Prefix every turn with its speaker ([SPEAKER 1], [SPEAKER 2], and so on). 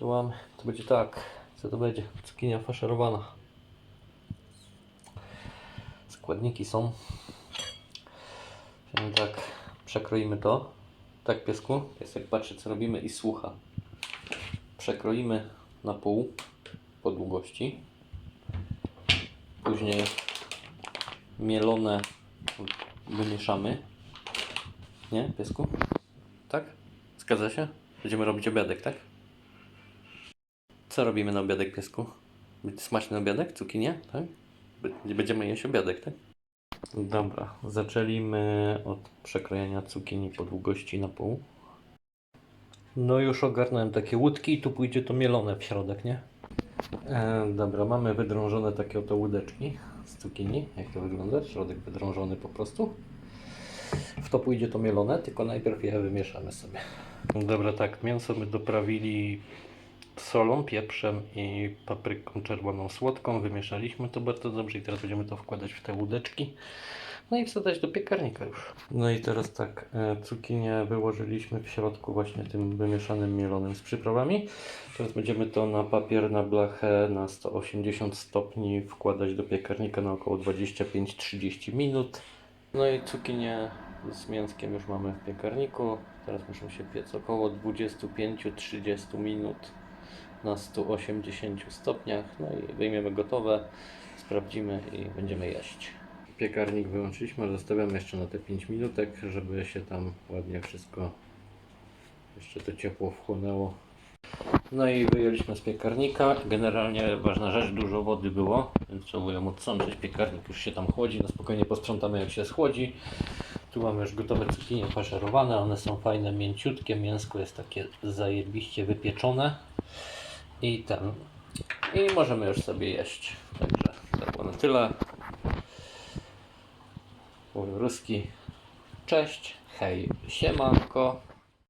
[SPEAKER 1] Działamy. To będzie tak. Co to będzie? Cukinia faszerowana. Składniki są. Czyli tak, przekroimy to. Tak, piesku. Piesek patrzy, co robimy i słucha. Przekroimy na pół po długości. Później mielone wymieszamy. Nie, piesku? Tak? Zgadza się? Będziemy robić obiadek, tak? Co robimy na obiadek, piesku? Smaczny obiadek? Cukinie? Tak? Będziemy jeść obiadek, tak? Dobra, zaczęliśmy od przekrojenia cukinii po długości na pół. No już ogarnąłem takie łódki i tu pójdzie to mielone w środek, nie? E, dobra, mamy wydrążone takie oto łódeczki z cukinii. Jak to wygląda? Środek wydrążony po prostu. W to pójdzie to mielone, tylko najpierw je wymieszamy sobie. Dobra, tak, mięso my doprawili solą, pieprzem i papryką czerwoną słodką. Wymieszaliśmy to bardzo dobrze i teraz będziemy to wkładać w te łódeczki. No i wsadzać do piekarnika już. No i teraz tak, e, cukinię wyłożyliśmy w środku właśnie tym wymieszanym mielonym z przyprawami. Teraz będziemy to na papier, na blachę na 180 stopni wkładać do piekarnika na około 25-30 minut. No i cukinię z mięskiem już mamy w piekarniku. Teraz muszą się piec około 25-30 minut na 180 stopniach. No i wyjmiemy gotowe, sprawdzimy i będziemy jeść. Piekarnik wyłączyliśmy, ale zostawiamy jeszcze na te 5 minutek, żeby się tam ładnie wszystko jeszcze to ciepło wchłonęło. No i wyjęliśmy z piekarnika. Generalnie ważna rzecz, dużo wody było, więc trzeba ją odsączyć. Piekarnik już się tam chłodzi, no spokojnie posprzątamy jak się schłodzi. Tu mamy już gotowe cukinie faszerowane, one są fajne, mięciutkie, mięsko jest takie zajebiście wypieczone. I ten. I możemy już sobie jeść. Także to było na tyle. Mówił ruski. Cześć, hej, siemanko.